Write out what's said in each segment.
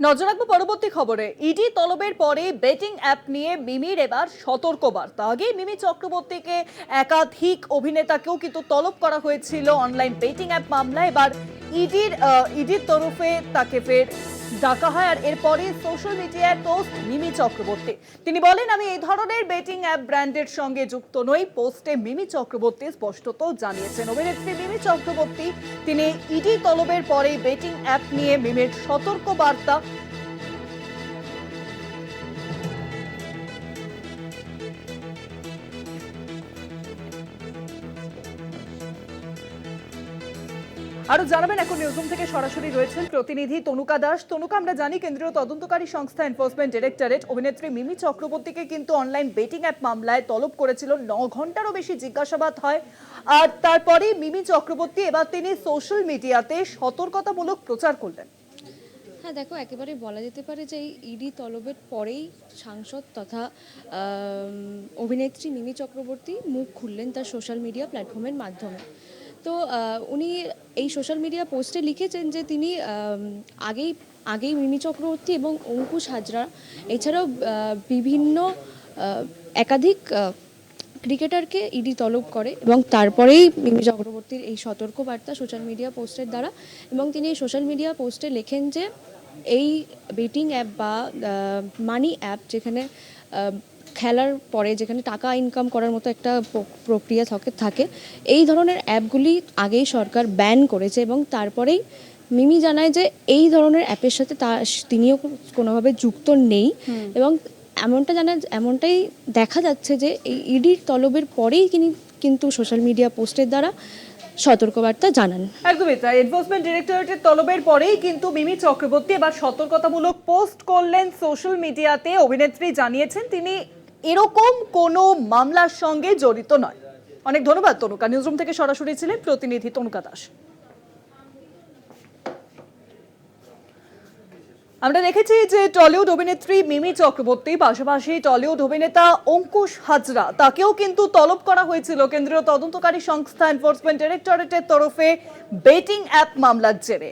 নজর রাখব পরবর্তী খবরে। ইডি তলবের পরে বেটিং অ্যাপ নিয়ে মিমির এবার সতর্ক বার্তা আগে মিমি চক্রবর্তীকে একাধিক অভিনেতাকেও কিন্তু তলব করা হয়েছিল অনলাইন বেটিং অ্যাপ মামলায়। এবার ইডির ইডির তরফে তাকে ফের ডাকা হয় আর এরপরে সোশ্যাল মিডিয়ায় পোস্ট মিমি চক্রবর্তী। তিনি বলেন, আমি এই ধরনের বেটিং অ্যাপ ব্র্যান্ডের সঙ্গে যুক্ত নই। পোস্টে মিমি চক্রবর্তী স্পষ্টত জানিয়েছেন অভিনেত্রী মিমি চক্রবর্তী। তিনি ইডি তলবের পরে বেটিং অ্যাপ নিয়ে মিমের সতর্ক বার্তা আরও জানাবেন, এখন নিউজরুম থেকে সরাসরি রয়েছেন প্রতিনিধি তনুকা দাস। তনুকা, আমরা জানি কেন্দ্রীয় তদন্তকারী সংস্থা এনফোর্সমেন্ট ডিরেক্টরেট অভিনেত্রী মিমি চক্রবর্তীকে কিন্তু অনলাইন বেটিং অ্যাপ মামলায় তলব করেছিল। ন ঘন্টারও বেশি জিজ্ঞাসাবাদ হয়। আর তারপরে মিমি চক্রবর্তী, এবার তিনি সোশ্যাল মিডিয়াতে সতর্কতামূলক প্রচার করলেন। হ্যাঁ দেখো একেবারে বলা যেতে পারে যে এই ইডি তলবের পরেই সাংসদ তথা অভিনেত্রী মিমি চক্রবর্তী মুখ খুললেন তার সোশ্যাল মিডিয়া প্ল্যাটফর্মের মাধ্যমে। তো উনি এই সোশ্যাল মিডিয়া পোস্টে লিখেছেন যে তিনি আগেই আগেই মিমি চক্রবর্তী এবং অঙ্কুশ হাজরা, এছাড়াও বিভিন্ন একাধিক ক্রিকেটারকে ইডি তলব করে এবং তারপরেই মিমি চক্রবর্তীর এই সতর্ক বার্তা সোশ্যাল মিডিয়া পোস্টের দ্বারা এবং তিনি এই সোশ্যাল মিডিয়া পোস্টে লেখেন যে এই বেটিং অ্যাপ বা মানি অ্যাপ যেখানে খেলার পরে যেখানে টাকা ইনকাম করার মতো একটা প্রক্রিয়া থাকে থাকে এই ধরনের অ্যাপগুলি আগেই সরকার ব্যান করেছে এবং তারপরেই মিমি জানায় যে এই ধরনের অ্যাপের সাথে তা তিনিও কোনোভাবে যুক্ত নেই এবং এমনটা জানা এমনটাই দেখা যাচ্ছে যে এই ইডির তলবের পরেই তিনি কিন্তু সোশ্যাল মিডিয়া পোস্টের দ্বারা সতর্কবার্তা জানান। একদমই তাই। এনফোর্সমেন্ট ডিরেক্টরেটের তলবের পরেই কিন্তু মিমি চক্রবর্তী এবার সতর্কতামূলক পোস্ট করলেন সোশ্যাল মিডিয়াতে অভিনেত্রী জানিয়েছেন তিনি এরকম কোনো মামলার সঙ্গে জড়িত নয়। অনেক ধন্যবাদ, তনুকা। নিউজরুম থেকে সরাসরি ছিলেন প্রতিনিধি তনুকা দাস। আমরা দেখেছি যে টলিউড অভিনেত্রী মিমি চক্রবর্তী, পাশাপাশি টলিউড অভিনেতা অঙ্কুশ হাজরা, তাকেও কিন্তু তলব করা হয়েছিল কেন্দ্রীয় তদন্তকারী সংস্থা এনফোর্সমেন্ট ডিরেক্টরেটের তরফে বেটিং অ্যাপ মামলার জেরে।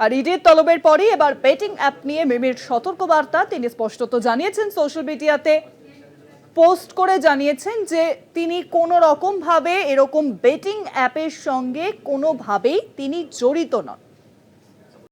আর ইডির তলবের পরই এবার বেটিং অ্যাপ নিয়ে মিমির সতর্কবার্তা। তিনি স্পষ্টত জানিয়েছেন সোশ্যাল মিডিয়াতে পোস্ট করে জানিয়েছেন যে তিনি কোনো রকমভাবে এরকম বেটিং অ্যাপের সঙ্গে কোনোভাবেই তিনি জড়িত নন।